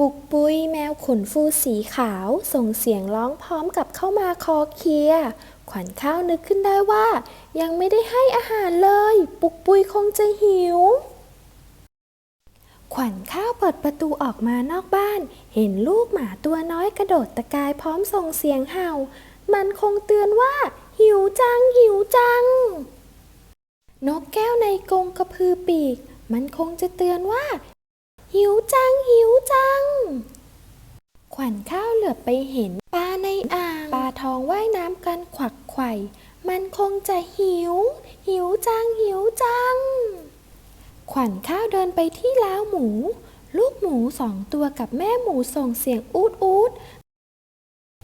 ปุกปุยแมวขนฟูสีขาว ส่งเสียงร้องพร้อมกับเข้ามาคอเคลีย ขวัญข้าวนึกขึ้นได้ว่า ยังไม่ได้ให้อาหารเลย ปุกปุยคงจะหิว ขวัญข้าวเปิดประตูออกมานอกบ้าน เห็นลูกหมาตัวน้อยกระโดดตะกายพร้อมส่งเสียงเห่า มันคงเตือนว่า หิวจังหิวจัง นกแก้วในกรงกระพือปีก มันคงจะเตือนว่า หิวจังหิวจัง ขวัญข้าวเหลือไปเห็นปลาในอ่างปลาทองว่ายน้ำกันขวักไข่ มันคงจะหิว หิวจังหิวจัง ขวัญข้าวเดินไปที่ล้าวหมู ลูกหมูสองตัวกับแม่หมูส่งเสียงอูดอูด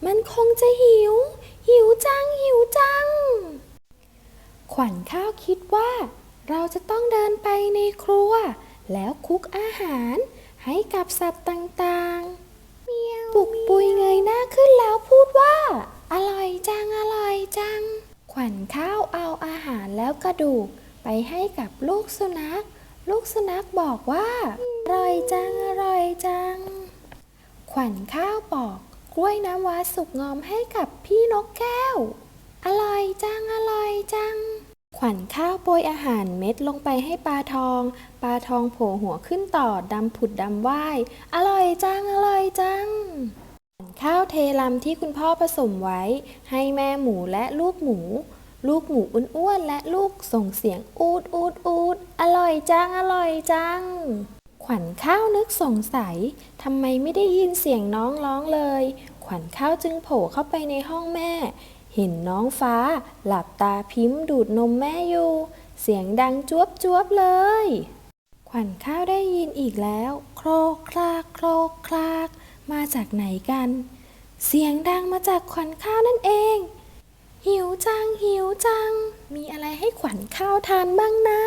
มันคงจะหิว หิวจังหิวจัง ขวัญข้าวคิดว่า เราจะต้องเดินไปในครัว แล้วคลุกอาหารให้กับสัตว์ต่างๆ ปุกปุยเงยหน้าขึ้นแล้วพูดว่า อร่อยจัง อร่อยจัง ขวัญข้าวเอาอาหารแล้วกระดูก ไปให้กับลูกสุนัข ลูกสุนัขบอกว่า อร่อยจัง อร่อยจัง ขวัญข้าวปอกกล้วยน้ำว้าสุกงอมให้กับพี่นกแก้ว อร่อยจัง อร่อยจัง ขวัญข้าวโปรยอาหารเม็ดลงไปให้ปลาทอง ปลาทองโผล่หัวขึ้นต่อดำผุดดำว่าย อร่อยจัง อร่อยจัง ขวัญข้าวเทลำที่คุณพ่อผสมไว้ ให้แม่หมูและลูกหมู ลูกหมูอ้วนๆและลูกส่งเสียงอูดอูดอูดอร่อยจัง อร่อยจัง ขวัญข้าวนึกสงสัยทำไมไม่ได้ยินเสียงน้องร้องเลย ขวัญข้าวจึงโผล่เข้าไปในห้องแม่ เห็นน้องฟ้าหลับตาพิมพ์ดูดนมแม่อยู่ เสียงดังจวบจวบๆเลย ขวัญข้าวได้ยินอีกแล้ว โครกคลากโครกคลาก มาจากไหนกัน เสียงดังมาจากขวัญข้าวนั่นเอง หิวจังหิวจัง มีอะไรให้ขวัญข้าวทานบ้างนะ